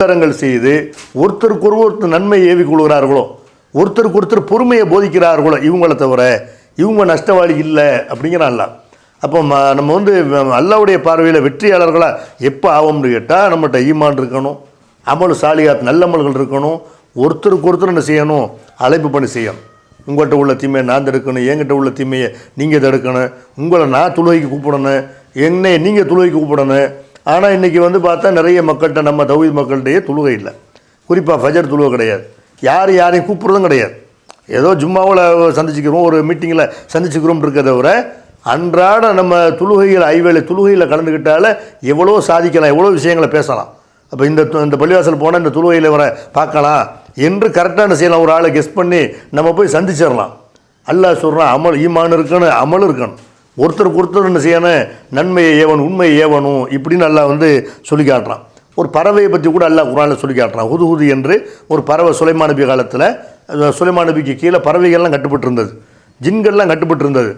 உபகாரங்கள் செய்து ஒருத்தருக்கு ஒருத்தர் நன்மை ஏவி கொள்கிறார்களோ ஒருத்தருக்கு ஒருத்தர் பொறுமையை போதிக்கிறார்களோ இவங்கள தவிர இவங்க நஷ்டவாளி இல்லை அப்படிங்கிறான்ல அப்போ ம- நம்ம வந்து அல்லாவுடைய பார்வையில் வெற்றியாளர்களாக எப்போ ஆகும்னு கேட்டால் நம்மகிட்ட ஈமான் இருக்கணும் அமல் சாலியாத் நல்லமல்கள் இருக்கணும் ஒருத்தருக்கு ஒருத்தர் என்ன செய்யணும் அழைப்பு பண்ணி செய்யணும். உங்கள்கிட்ட உள்ள தீமையை நான் தடுக்கணும் என்கிட்ட உள்ள தீமையை நீங்கள் தடுக்கணும் உங்களை நான் துளுவைக்கு கூப்பிடணும் என்னை நீங்கள் துளுவைக்கு கூப்பிடணும் ஆனால் இன்றைக்கி வந்து பார்த்தா நிறைய மக்கள்கிட்ட நம்ம தௌஹீத் மக்கள்கிட்டயே துளுகை இல்லை. குறிப்பாக ஃபஜர் துளுகை கிடையாது. யார் யாரையும் கூப்பிட்றதும் கிடையாது. ஏதோ ஜும்மாவில் சந்திச்சுக்கிறோம் ஒரு மீட்டிங்கில் சந்திச்சுக்கிறோம் இருக்கிறத தவிர அன்றாட நம்ம துளுகையில் ஐவேளை துளுகையில் கலந்துக்கிட்டால எவ்வளோ சாதிக்கலாம் எவ்வளோ விஷயங்களை பேசலாம். அப்போ இந்த து- இந்த பள்ளிவாசல் போனால் இந்த துளுகையில் வர பார்க்கலாம். என்று கரெக்டாக என்ன செய்யலாம் ஒரு ஆளை கெஸ் பண்ணி நம்ம போய் சந்திச்சிடலாம். அல்லாஹ் சொல்கிறான் அமல் ஈமான் இருக்கணும் அமல் இருக்கணும். ஒருத்தருக்கு ஒருத்தர் என்ன செய்யணும்? நன்மையை ஏவணும் உண்மையை ஏவணும் இப்படின்னு நல்லா வந்து சொல்லி காட்டுறான். ஒரு பறவையை பற்றி கூட அல்லாஹ் குரானில் சொல்லி காட்டுறான். ஹுது ஹுது என்று ஒரு பறவை சுலைமான் நபி காலத்தில் அஹ், நபிக்கு கீழே பறவைகள்லாம் கட்டுப்பட்டு இருந்தது ஜின்கள்லாம் கட்டுப்பட்டு இருந்தது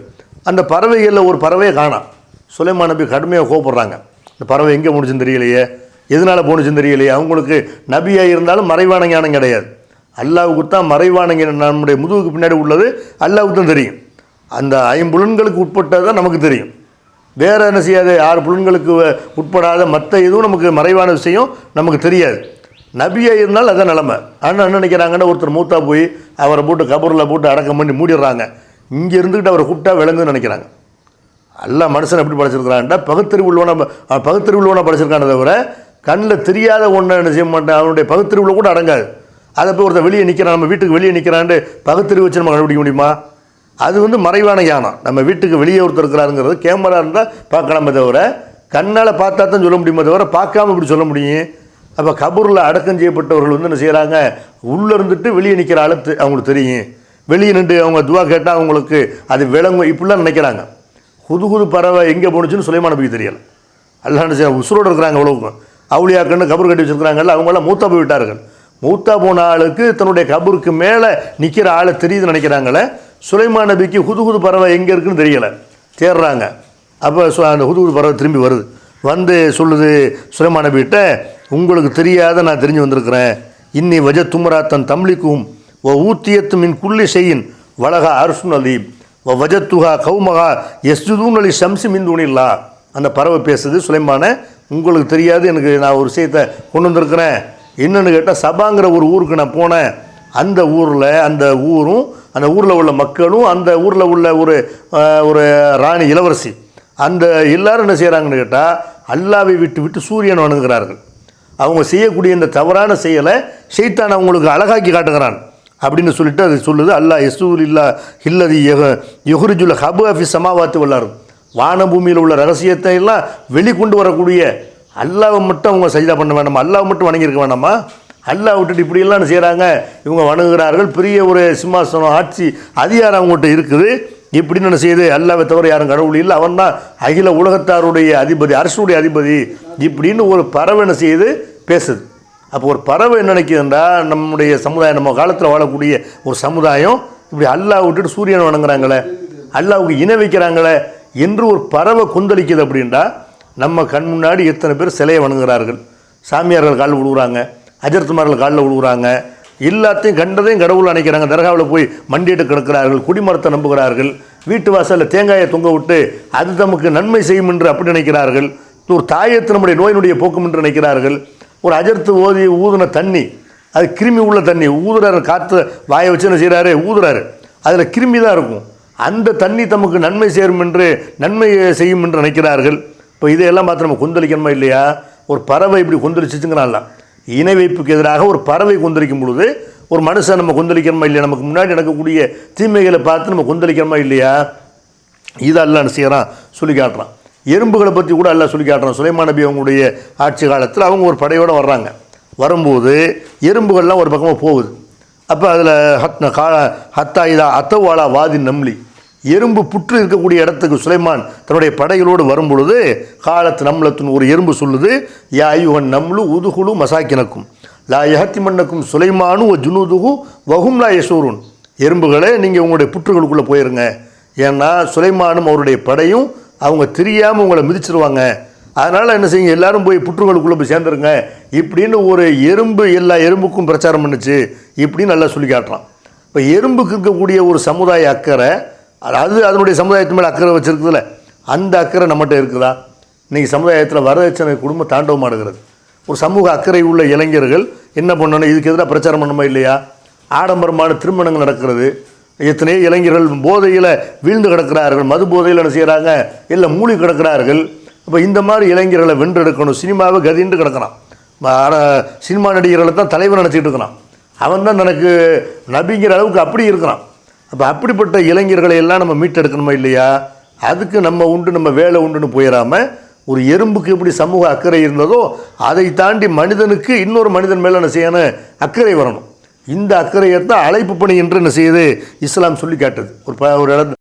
அந்த பறவைகளில் ஒரு பறவையை காணாம் சுலைமான் நபி கடுமையாக கோவப்படுறாங்க. இந்த பறவை எங்கே முடிச்சுன்னு தெரியலையே. எதனால் போணுச்சுன்னு தெரியலையே? அவங்களுக்கு நபியாக இருந்தாலும் மறைவான ஞானம் கிடையாது. அல்லாவுக்கு தான் மறைவான ஞானம். நம்முடைய முதுகுக்கு பின்னாடி உள்ளது. அல்லாவுக்கு தான் தெரியும். அந்த ஐம்புலன்களுக்கு உட்பட்டது தான் நமக்கு தெரியும். வேற என்ன செய்யாது? ஆறு புலன்களுக்கு வ- உட்படாத மற்ற எதுவும் நமக்கு மறைவான விஷயம் நமக்கு தெரியாது. நபியாக இருந்தால் அதான் நிலமை. ஆனால் என்ன நினைக்கிறாங்கன்னா ஒருத்தர் மூத்தா போய் அவரை போட்டு கபரில் போட்டு அடக்கம் பண்ணி மூடிடுறாங்க. இங்கே இருந்துக்கிட்டு அவரை கூப்பிட்டா விளங்குன்னு நினைக்கிறாங்க. எல்லா மனுஷன் எப்படி படைச்சிருக்கிறான்டா? பகுத்தறிவு உள்ளவன பகுத்தறிவு உள்ளவனை படைச்சிருக்கான தவிர கண்ணில் தெரியாத ஒன்றை என்ன செய்ய மாட்டேன்? அவனுடைய பகுத்தறிவுல கூட அடங்காது. அதை போய் ஒருத்தர் வெளியே நிற்கிறான் நம்ம வீட்டுக்கு வெளியே நிற்கிறான்ட்டு பகுத்தறிவு வச்சு நம்ம கண்டுபிடிக்க முடியுமா? அது வந்து மறைவான யானம் நம்ம வீட்டுக்கு வெளியே ஒருத்தர் இருக்கிறாருங்கிறது கேமரா இருந்தால் பார்க்கலாமே தவிர கண்ணால் பார்த்தா தான் சொல்ல முடியுமே தவிர பார்க்காம இப்படி சொல்ல முடியும்? அப்போ கபூரில் அடக்கம் செய்யப்பட்டவர்கள் வந்து என்ன செய்கிறாங்க உள்ளே இருந்துட்டு வெளியே நிற்கிற அழுத்து அவங்களுக்கு தெரியும். வெளியே நின்று அவங்க துவா கேட்டால் அவங்களுக்கு அது விளங்கும். இப்படிலாம் நினைக்கிறாங்க. புது புது பறவை எங்கே போணுச்சுன்னு சுலைமான போய் தெரியல. அல்லாண்டு செய்ய உசுரோடு இருக்கிறாங்க அவ்வளோக்கும் அவுளியாக்கன்னு கபர் கட்டி வச்சுருக்கிறாங்கல்ல அவங்களாம் மூத்தா போய் விட்டார்கள். மூத்தா போன ஆளுக்கு தன்னுடைய கபருக்கு மேலே நிற்கிற ஆளை தெரியுதுன்னு நினைக்கிறாங்களே சுலைமான் நபிக்கு ஹுதுகுது பறவை எங்கே இருக்குன்னு தெரியலை. தேடுறாங்க. அப்போ சு- அந்த ஹுதுகுது பறவை திரும்பி வருது. வந்து சொல்லுது சுலைமான் நபிகிட்ட உங்களுக்கு தெரியாத நான் தெரிஞ்சு வந்திருக்கிறேன். இன்னி வஜ துமரா தன் தம்லிக்கும் ஓ ஊத்தியத்து மின் குள்ளி செய்யின் வலகா அர்சுன் அலீப் ஓ வஜத்துகா கௌமகா எஸ்ஜுதூன் அலி ஷம்சி மின் துணில்லா. அந்த பறவை பேசுது சுலைமான உங்களுக்கு தெரியாது எனக்கு நான் ஒரு விஷயத்தை கொண்டு வந்திருக்கிறேன். என்னென்னு கேட்டால் சபாங்கிற ஒரு ஊருக்கு நான் போனேன். அந்த ஊரில் அந்த ஊரும் அந்த ஊரில் உள்ள மக்களும் அந்த ஊரில் உள்ள ஒரு ஒரு ராணி இளவரசி அந்த எல்லாரும் என்ன செய்கிறாங்கன்னு கேட்டால் அல்லாவை விட்டு விட்டு சூரியன் வணங்குகிறார்கள். அவங்க செய்யக்கூடிய இந்த தவறான செயலை செய்தான் அவங்களுக்கு அழகாக்கி காட்டுகிறான் அப்படின்னு சொல்லிட்டு அது சொல்லுது. அல்லாஹ் யசூல் இல்லா இல்லது யுஹுரிஜுல் ஹபு அஃபி சமாவாத்து வல்லார் வானபூமியில் உள்ள ரகசியத்தை எல்லாம் வெளிக்கொண்டு வரக்கூடிய அல்லாவை மட்டும் அவங்க சஜிதா பண்ண வேண்டாமா? அல்லாவை மட்டும் வணங்கியிருக்க வேண்டாமா? அல்லாஹ் விட்டுட்டு இப்படியெல்லாம் செய்கிறாங்க இவங்க வணங்குகிறார்கள் பெரிய ஒரு சிம்மாசனம் ஆட்சி அதிகாரம் அவங்ககிட்ட இருக்குது. இப்படின்னு என்ன செய்யுது அல்லாவை தவிர யாரும் கடவுள் இல்லை. அவன் தான் அகில உலகத்தாருடைய அதிபதி அரசுடைய அதிபதி. இப்படின்னு ஒரு பறவை என்ன செய்யுது? பேசுது. அப்போ ஒரு பறவை என்ன நினைக்குதுன்றா நம்முடைய சமுதாயம் நம்ம காலத்தில் வாழக்கூடிய ஒரு சமுதாயம் இப்படி அல்லாஹ் விட்டுட்டு சூரியனை வணங்குறாங்களே அல்லாவுக்கு இணை வைக்கிறாங்களே என்று ஒரு பறவை கொந்தளிக்குது அப்படின்றா நம்ம கண் முன்னாடி எத்தனை பேர் சிலையை வணங்குகிறார்கள்? சாமியார்கள் கால் விடுகிறாங்க அஜர்த்துமார்கள் காலில் விழுகுறாங்க. எல்லாத்தையும் கண்டதையும் கடவுள் நினைக்கிறாங்க தர்காவில் போய் மண்டியிட்டு கிடக்கிறார்கள் குடிமரத்தை நம்புகிறார்கள். வீட்டு வாசலில் தேங்காயை தொங்க விட்டு அது தமக்கு நன்மை செய்யும் என்று அப்படி நினைக்கிறார்கள். ஒரு தாயத்து நம்முடைய நோயினுடைய போக்கும் என்று நினைக்கிறார்கள். ஒரு அஜர்த்து ஓதி ஊதுன தண்ணி அது கிருமி உள்ள தண்ணி ஊதுறாரு காற்று வாயை வச்சு என்ன செய்கிறாரு ஊதுறாரு. அதில் கிருமி தான் இருக்கும். அந்த தண்ணி தமக்கு நன்மை சேரும் என்று நன்மை செய்யும் என்று நினைக்கிறார்கள். இப்போ இதையெல்லாம் பார்த்து நம்ம கொந்தளிக்கணுமா இல்லையா? ஒரு பறவை இப்படி கொந்தளிச்சிச்சுங்கிறான்லாம். இணை வைப்புக்கு எதிராக ஒரு பறவை கொந்தளிக்கும் பொழுது ஒரு மனுஷன் நம்ம கொந்தளிக்கிறோமா இல்லையா? நமக்கு முன்னாடி நடக்கக்கூடிய தீமைகளை பார்த்து நம்ம கொந்தளிக்கிறோமா இல்லையா? இதெல்லாம் அல்லாஹ் செய்கிறான் சொல்லி காட்டுறான். எறும்புகளை பற்றி கூட எல்லாம் சொல்லி காட்டுறான். சுலைமான் நபி அவங்களுடைய ஆட்சி காலத்தில் அவங்க ஒரு படையோடு வர்றாங்க. வரும்போது எறும்புகள்லாம் ஒரு பக்கமாக போகுது. அப்போ அதில் ஹத் கா ஹத்தா இதா அத்தவாலா வாதி நம்லி. எறும்பு புற்று இருக்கக்கூடிய இடத்துக்கு சுலைமான் தன்னுடைய படைகளோடு வரும்பொழுது காலத்து நம்லத்தின் ஒரு எறும்பு சொல்லுது யா ஐயுகன் நம்லு உதுகுலு மசாக்கினக்கும். லா யகத்தி மன்னக்கும் சுலைமானு ஒ ஜுனுதுகு வகும் லா யசூருன். எறும்புகளே நீங்கள் உங்களுடைய புற்றுகளுக்குள்ளே போயிருங்க. ஏன்னா சுலைமானும் அவருடைய படையும் அவங்க தெரியாமல் உங்களை மிதிச்சிருவாங்க. அதனால் என்ன செய்யுங்க எல்லாரும் போய் புற்றுகளுக்குள்ளே போய் சேர்ந்துருங்க. இப்படின்னு ஒரு எறும்பு எல்லா எறும்புக்கும் பிரச்சாரம் பண்ணுச்சு. இப்படின்னு நல்லா சொல்லி காட்டுறான். இப்போ எறும்புக்கு இருக்கக்கூடிய ஒரு சமுதாய அக்கறை அது அதனுடைய சமுதாயத்து மேலே அக்கறை வச்சுருக்குதுல அந்த அக்கறை நம்மகிட்ட இருக்குதா? இன்றைக்கி சமுதாயத்தில் வரதட்சணை குடும்பம் தாண்டவம் ஆடுகிறது ஒரு சமூக அக்கறை உள்ள இளைஞர்கள் என்ன பண்ணணும்? இதுக்கு எதிராக பிரச்சாரம் பண்ணணுமா இல்லையா? ஆடம்பரமான திருமணங்கள் நடக்கிறது. எத்தனையோ இளைஞர்கள் போதையில் வீழ்ந்து கிடக்கிறார்கள். மது போதையில் என்ன செய்கிறாங்க இல்லை மூழ்கி கிடக்கிறார்கள். அப்போ இந்த மாதிரி இளைஞர்களை வென்றெடுக்கணும். சினிமாவை கதின்று கிடக்கிறான். சினிமா நடிகர்களை தான் தலைவர் நினச்சிட்டு இருக்கிறான். அவன் தான் தனக்கு நபிங்கிற அளவுக்கு அப்படி இருக்கிறான். அப்போ அப்படிப்பட்ட இளைஞர்களை எல்லாம் நம்ம மீட்டெடுக்கணுமா இல்லையா? அதுக்கு நம்ம உண்டு நம்ம வேலை உண்டுன்னு போயிடாமல் ஒரு எறும்புக்கு எப்படி சமூக அக்கறை இருந்ததோ அதை தாண்டி மனிதனுக்கு இன்னொரு மனிதன் மேலே என்ன செய்யணும்? அக்கறை வரணும். இந்த அக்கறையை தான் அழைப்பு பணி என்று என்ன செய்யுது? இஸ்லாம் சொல்லி காட்டுது. ஒரு ப ஒரு இடத்து